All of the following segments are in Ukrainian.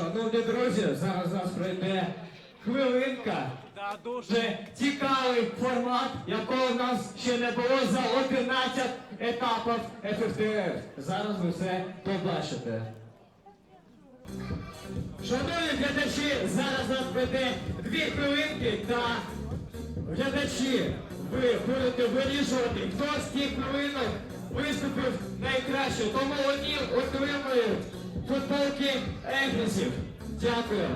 Шановні друзі, зараз нас пройде хвилинка. Да, дуже. Цікавий формат, якого в нас ще не було за 11 етапів ФФТР. Зараз ви все побачите. Шановні глядачі, зараз нас пройде дві хвилинки та глядачі, ви будете вирішувати, хто з тих хвилинок виступив найкраще. Тому одні отримують футболки Егресів. Дякую.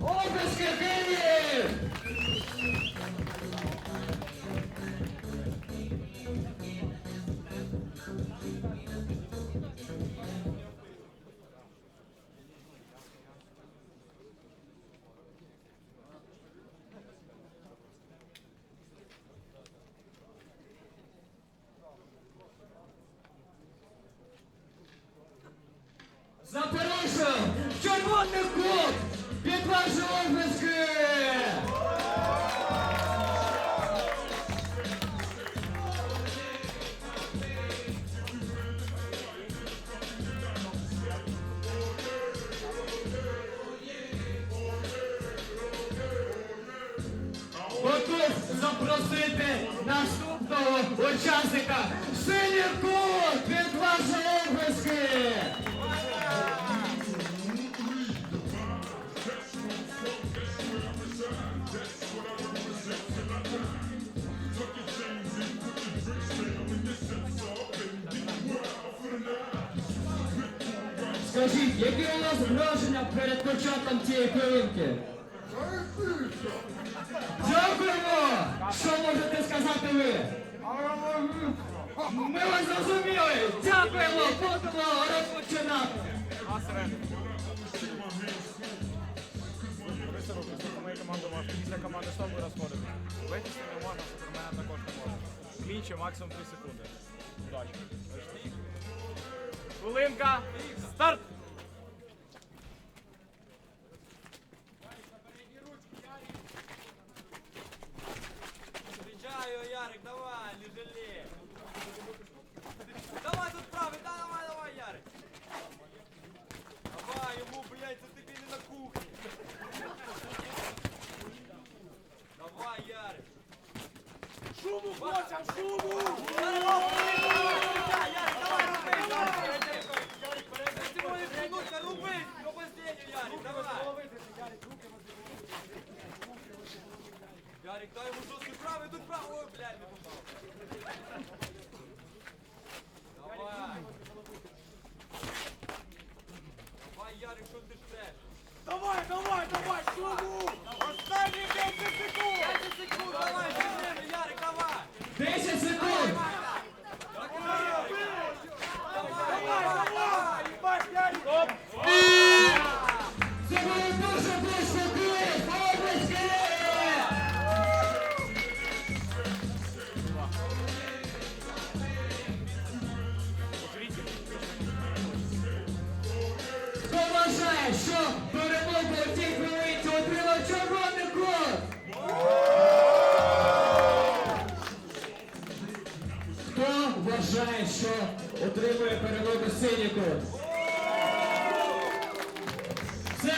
Обласки Київ! Запорожжя! Червоний клуб! Під ваші обласки! Готов запросити наступного учасника Синій кут від вашої обласки! Скажіть, які у нас враження перед початком цієї хвилинки? Дякуємо! Що можете сказати ви? Ми вас зрозуміли! Дякуємо! Будемо розпочинати! Після команди що ви розходите? Витісти не можна, супермена також не можна. Клінчі максимум 3 секунди. Удачі. Хвилинка. Старт! Встречаю, Ярик, давай, не жалей. Давай тут правый, да, давай, давай, Ярик. Давай, ему, блядь, зацепили на кухне. Давай, Ярик. Шуму, хлопцям, шуму! Ярик, дай ему жесткий правый, тут правый, ой, блядь, не попал. Давай. Давай, Ярик, що ти ждеш? Давай, давай, давай, шуму! Що перемогу у цій хвилинці отримав червоний кот? Хто вважає, що отримує перемогу синій кот? Це